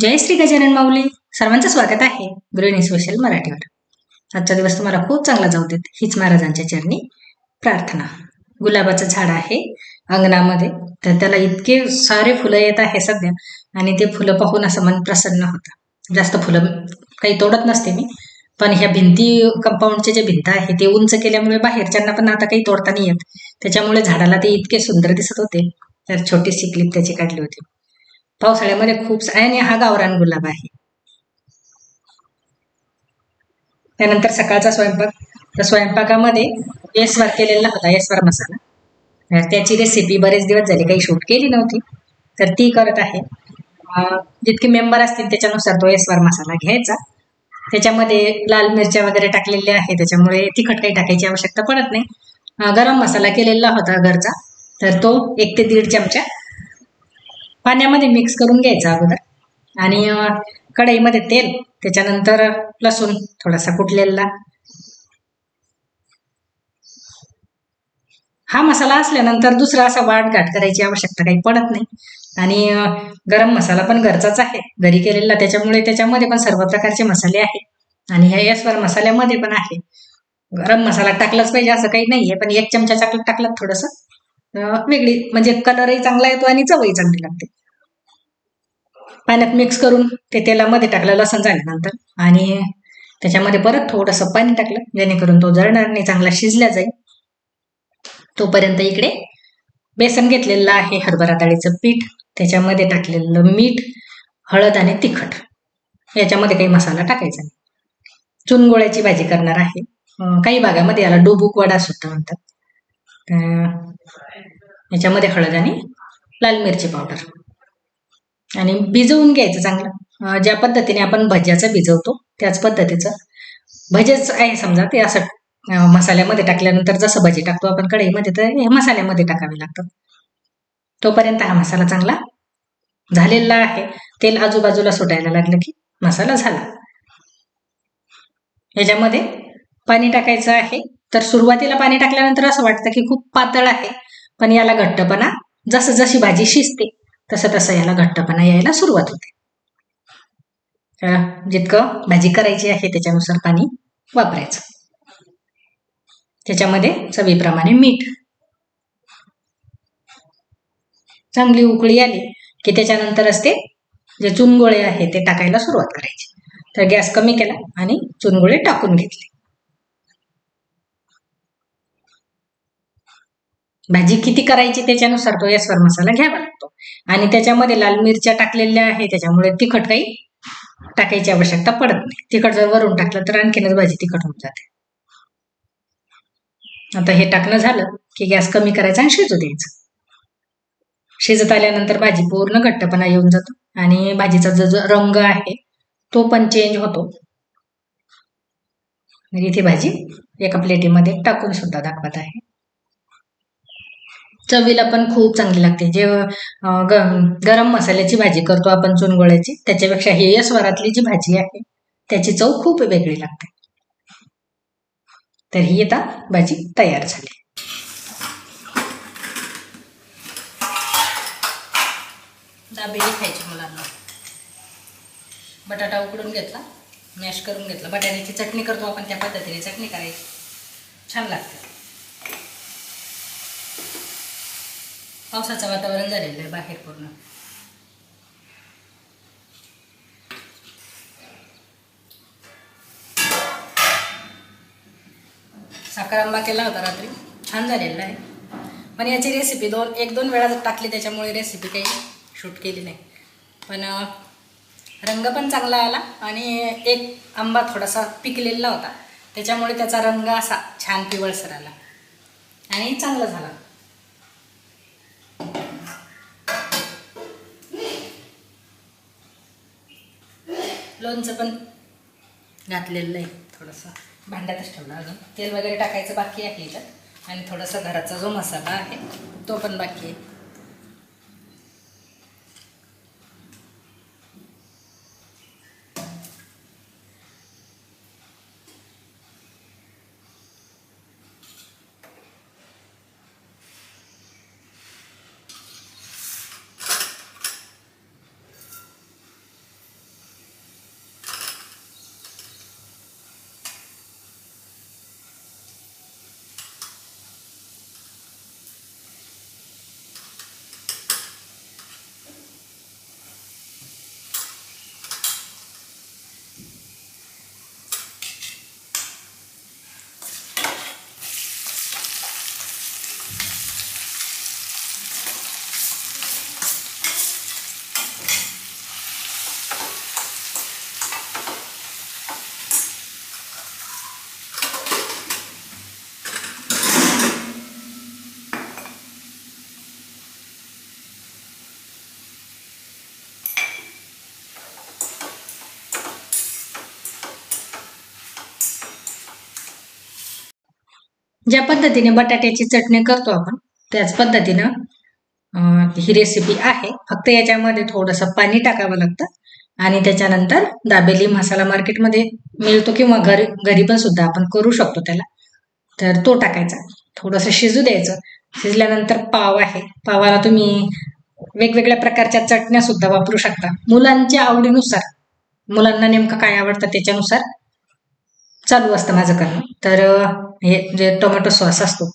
जय श्री गजानन माऊली. सर्वांचं स्वागत आहे गृहिणी स्पेशल मराठीवर. आजचा दिवस तुम्हाला खूप चांगला जाऊ देत. हीच महाराजांच्या चरणी प्रार्थना. गुलाबाचं झाड आहे अंगणामध्ये. तर त्याला इतके सारे फुलं येत आहे सध्या. आणि ते फुलं पाहून असं मन प्रसन्न होतं. जास्त फुलं काही तोडत नसते मी. पण ह्या भिंती कंपाऊंडचे जे भिंत आहे ते उंच केल्यामुळे बाहेरच्यांना पण आता काही तोडता नाही येत. त्याच्यामुळे झाडाला ते इतके सुंदर दिसत होते. तर छोटीशी क्लिप त्याची काढली होती. पावसाळ्यामध्ये खूप आणि हा गावरान गुलाब आहे. त्यानंतर सकाळचा स्वयंपाक. तर स्वयंपाकामध्ये येसवार केलेला होता येसवार मसाला. त्याची रेसिपी बरेच दिवस झाले काही शूट केली नव्हती. तर ती करत आहे. जितके मेंबर असतील त्याच्यानुसार तो येसवार मसाला घ्यायचा. त्याच्यामध्ये लाल मिरच्या वगैरे टाकलेल्या आहे त्याच्यामुळे तिखट काही टाकायची आवश्यकता पडत नाही. गरम मसाला केलेला होता घरचा. तर तो एक ते दीड चमचा पाण्यामध्ये मिक्स करून घ्यायचा अगोदर. आणि कढईमध्ये तेल त्याच्यानंतर लसूण थोडासा कुटलेला. हा मसाला असल्यानंतर दुसरा असा वाट घाट करायची आवश्यकता काही पडत नाही. आणि गरम मसाला पण घरचाच आहे. घरी केलेला त्याच्यामुळे त्याच्यामध्ये पण सर्व प्रकारचे मसाले आहेत. आणि ह्या यशवर मसाल्यामध्ये पण आहे. गरम मसाला टाकलाच पाहिजे असं काही नाहीये पण एक चमचा टाकला टाकलात थोडंसं वेगळी. म्हणजे कलरही चांगला येतो आणि चवही चांगली लागते. पाण्यात मिक्स करून ते तेलामध्ये टाकलं लसण झाल्यानंतर. आणि त्याच्यामध्ये परत थोडंसं पाणी टाकलं जेणेकरून तो जळणार नाही चांगला शिजला जाईल. तोपर्यंत इकडे बेसन घेतलेलं आहे हरभरा डाळीचं पीठ. त्याच्यामध्ये टाकलेलं मीठ हळद आणि तिखट. याच्यामध्ये काही मसाला टाकायचा नाही. चुनगोळ्याची भाजी करणार आहे. काही भागामध्ये याला डोबूक वडा सुद्धा म्हणतात. याच्यामध्ये हळद आणि लाल मिरची पावडर आणि भिजवून घ्यायचं चांगलं. ज्या पद्धतीने आपण भज्याचं भिजवतो त्याच पद्धतीचं. भजेच आहे समजा ते असं मसाल्यामध्ये टाकल्यानंतर जसं भजी टाकतो आपण कढईमध्ये तर हे मसाल्यामध्ये टाकावे लागतं तोपर्यंत हा मसाला चांगला झालेला आहे. तेल आजूबाजूला सुटायला लागलं की मसाला झाला. याच्यामध्ये पाणी टाकायचं आहे. तर सुरुवातीला पाणी टाकल्यानंतर असं वाटतं की खूप पातळ आहे पण याला घट्टपणा जसं जशी भाजी शिजते तसं तसं याला घट्टपणा यायला सुरुवात होते. जितकं भाजी करायची आहे त्याच्यानुसार पाणी वापरायचं. त्याच्यामध्ये चवीप्रमाणे मीठ. चांगली उकळी आली की त्याच्यानंतर असते जे चुनगोळे आहे ते टाकायला सुरुवात करायची. तर गॅस कमी केला आणि चुनगोळे टाकून घेतले. भाजी किती करायची त्याच्यानुसार तो यासवर मसाला घ्यावा लागतो आणि त्याच्यामध्ये लाल मिरच्या टाकलेल्या आहे त्याच्यामुळे तिखट काही टाकायची आवश्यकता पडत नाही. तिखट जर वरून टाकलं तर आणखीनच भाजी तिखट होऊन जाते. आता हे टाकणं झालं की गॅस कमी करायचा आणि शिजू द्यायचं. शिजत आल्यानंतर भाजी पूर्ण घट्टपणा येऊन जातो आणि भाजीचा जो जो रंग आहे तो पण चेंज होतो. आणि इथे भाजी एका प्लेटीमध्ये टाकून सुद्धा दाखवत आहे. चवीला पण खूप चांगली लागते. जे ग- गरम मसाल्याची भाजी करतो आपण चुनगोळ्याची त्याच्यापेक्षा हे या स्वरातली जी भाजी आहे त्याची चव खूप वेगळी लागते. तर ही आता भाजी तयार झाली. दाबेली खायची मुलांना. बटाटा उकडून घेतला मॅश करून घेतला. बटाट्याची चटणी करतो आपण त्या पद्धतीने चटणी करायची. छान लागते. पावसाचं वातावरण झालेलं आहे बाहेर पूर्ण. साखर आंबा केला होता रात्री. छान झालेला आहे. पण याची रेसिपी दोन एक दोन वेळा टाकली त्याच्यामुळे रेसिपी काही शूट केली नाही. पण रंग पण चांगला आला आणि एक आंबा थोडासा पिकलेला होता. त्याच्यामुळे त्याचा रंग असा छान पिवळसर आला. आणि चांगला झाला. लोणचं पण घातलेलं आहे थोडंसं भांड्यातच ठेवलं अजून. तेल वगैरे टाकायचं बाकी आहे याच्यात आणि थोडासा घराचा जो मसाला आहे तो पण बाकी आहे. ज्या पद्धतीने बटाट्याची चटणी करतो आपण त्याच पद्धतीनं ही रेसिपी आहे. फक्त याच्यामध्ये थोडंसं पाणी टाकावं लागतं आणि त्याच्यानंतर दाबेली मसाला मार्केटमध्ये मिळतो किंवा घरी घरी पण सुद्धा आपण करू शकतो त्याला. तर तो टाकायचा. थोडंसं शिजू द्यायचं. शिजल्यानंतर पाव आहे. पावाला तुम्ही वेगवेगळ्या प्रकारच्या चटण्या सुद्धा वापरू शकता. मुलांच्या आवडीनुसार. मुलांना नेमकं काय आवडतं त्याच्यानुसार चालू असतं माझं करणं. तर हे जे टोमॅटो सॉस असतो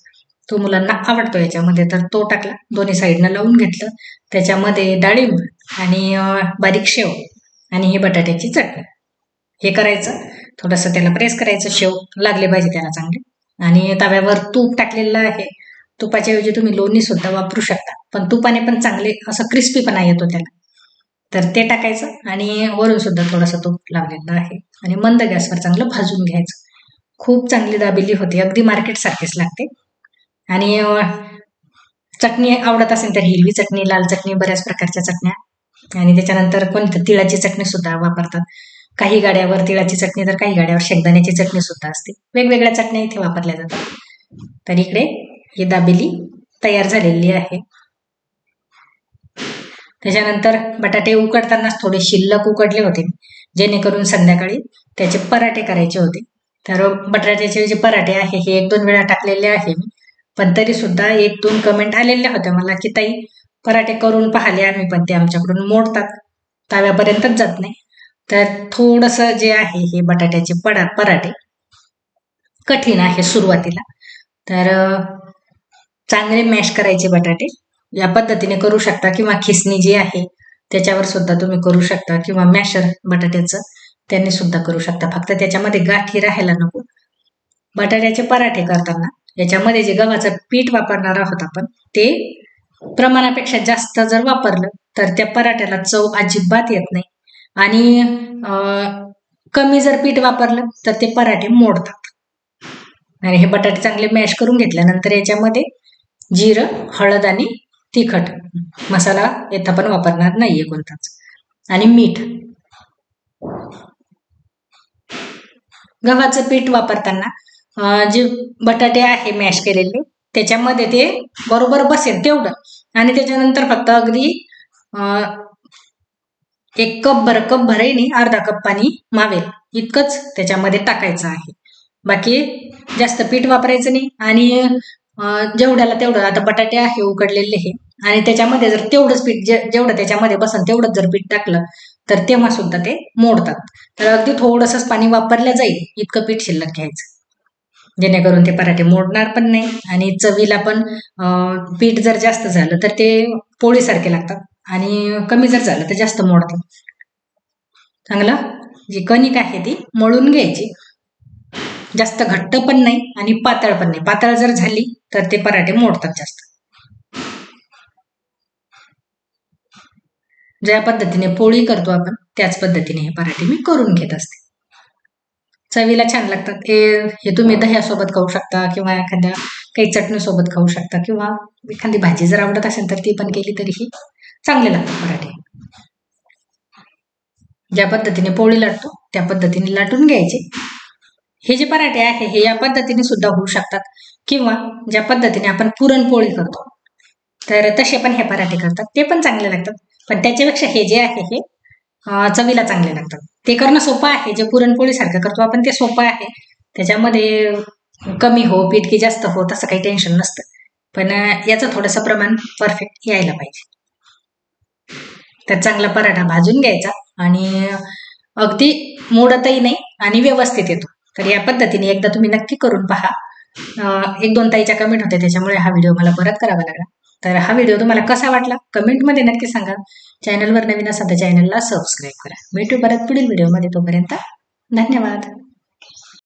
तो मुलांना आवडतो याच्यामध्ये. तर तो टाकला. दोन्ही साईडनं लावून घेतलं. त्याच्यामध्ये डाळिंब आणि बारीक शेव आणि ही बटाट्याची चटणी. हे करायचं. थोडंसं त्याला प्रेस करायचं. शेव लागले पाहिजे त्याला चांगले. आणि तव्यावर तूप टाकलेलं आहे. तुपाच्याऐवजी तुम्ही लोणी सुद्धा वापरू शकता. पण तुपाने पण चांगले असं क्रिस्पीपणा येतो त्याला. तर ते टाकायचं आणि वरून सुद्धा थोडंसं तूप लावलेलं आहे. आणि मंद गॅसवर चांगलं भाजून घ्यायचं. खूप चांगली दाबेली होते. अगदी मार्केट सारखीच लागते. आणि चटणी आवडत असेल तर हिरवी चटणी लाल चटणी बऱ्याच प्रकारच्या चटण्या. आणि त्याच्यानंतर कोणतं? तिळाची चटणी सुद्धा वापरतात. काही गाड्यावर तिळाची चटणी तर काही गाड्यावर शेंगदाण्याची चटणी सुद्धा असते. वेगवेगळ्या चटण्या इथे वापरल्या जातात. तर इकडे ही दाबेली तयार झालेली आहे. त्याच्यानंतर बटाटे उकडतानाच थोडे शिल्लक उकडले होते. जेणेकरून संध्याकाळी त्याचे पराठे करायचे होते. तर बटाट्याचे जे पराठे आहे हे एक दोन वेळा टाकलेले आहे मी. पण तरी सुद्धा एक दोन कमेंट आलेल्या होत्या मला की ताई पराठे करून पाहिले आम्ही पण ते आमच्याकडून मोडतात. तव्यापर्यंतच जात नाही. तर थोडंसं जे आहे हे बटाट्याचे पडा पराठे कठीण आहे सुरुवातीला. तर चांगले मॅश करायचे बटाटे. या पद्धतीने करू शकता किंवा खिसणी जी आहे त्याच्यावर सुद्धा तुम्ही करू शकता किंवा मॅशर बटाट्याचं त्यांनी सुद्धा करू शकता. फक्त त्याच्यामध्ये गाठी राहायला नको. बटाट्याचे पराठे करताना याच्यामध्ये जे गव्हाचं पीठ वापरणार आहोत आपण ते प्रमाणापेक्षा जास्त जर वापरलं तर त्या पराठ्याला चव अजिबात येत नाही. आणि कमी जर पीठ वापरलं तर ते पराठे मोडतात. आणि हे बटाटे चांगले मॅश करून घेतल्यानंतर याच्यामध्ये जिरं हळद आणि तिखट. मसाला येथे पण वापरणार नाहीये कोणताच. आणि मीठ. गव्हाचं पीठ वापरताना जे बटाटे आहे मॅश केलेले त्याच्यामध्ये ते बरोबर बसेल तेवढं. आणि त्याच्यानंतर फक्त अगदी अं, एक कप भर कप भरही अर्धा कप पाणी मावेल. इतकंच त्याच्यामध्ये टाकायचं आहे. बाकी जास्त पीठ वापरायचं नाही. आणि जेवढ्याला तेवढं आता बटाटे आहे उकडलेले हे. आणि त्याच्यामध्ये जर तेवढंच पीठ जे जेवढं त्याच्यामध्ये बसन तेवढंच जर पीठ टाकलं तर तेव्हा सुद्धा ते मोडतात. तर अगदी थोडंसंच पाणी वापरलं जाईल इतकं पीठ शिल्लक घ्यायचं. जेणेकरून ते पराठे मोडणार पण नाही आणि चवीला पण पीठ जर जास्त झालं तर ते पोळीसारखे लागतात. आणि कमी जर झालं तर जास्त मोडतात. चांगलं? जी कणिक आहे ती मळून घ्यायची. जास्त घट्ट पण नाही आणि पातळ पण नाही. पातळ जर झाली तर ते पराठे मोडतात जास्त. ज्या पद्धतीने पोळी करतो आपण त्याच पद्धतीने हे पराठे मी करून घेत असते. चवीला छान लागतात. हे हे तुम्ही दह्यासोबत खाऊ शकता किंवा एखाद्या काही चटणीसोबत खाऊ शकता किंवा एखादी भाजी जर आवडत असेल तर ती पण केली तरीही चांगले लागतात पराठे. ज्या पद्धतीने पोळी लाटतो त्या पद्धतीने लाटून घ्यायचे. हे जे पराठे आहे हे या पद्धतीने सुद्धा होऊ शकतात. किंवा ज्या पद्धतीने आपण पुरणपोळी करतो. तर तसे पण हे पराठे करतात. ते पण चांगले लागतात. पण त्याच्यापेक्षा हे जे आहे हे चवीला चांगले लागतात. ते करणं सोपं आहे. जे पुरणपोळी सारखं करतो आपण ते सोपं आहे. त्याच्यामध्ये कमी हो पीठ की जास्त हो तसं काही टेन्शन नसतं. पण याचं थोडंसं प्रमाण परफेक्ट यायला पाहिजे. तर चांगला पराठा भाजून घ्यायचा. आणि अगदी मोडतही नाही आणि व्यवस्थित येतो. तर या पद्धतीने एकदा तुम्ही नक्की करून पहा. एक दोन ताईच्या कमेंट होत्या त्याच्यामुळे हा व्हिडिओ मला परत करावा लागला. तर हा व्हिडिओ तुम्हाला कसा वाटला? कमेंटमध्ये नक्की सांगा. चॅनलवर नवीन असाल तर चॅनलला सबस्क्राईब करा. भेटू परत पुढील व्हिडिओमध्ये तोपर्यंत धन्यवाद.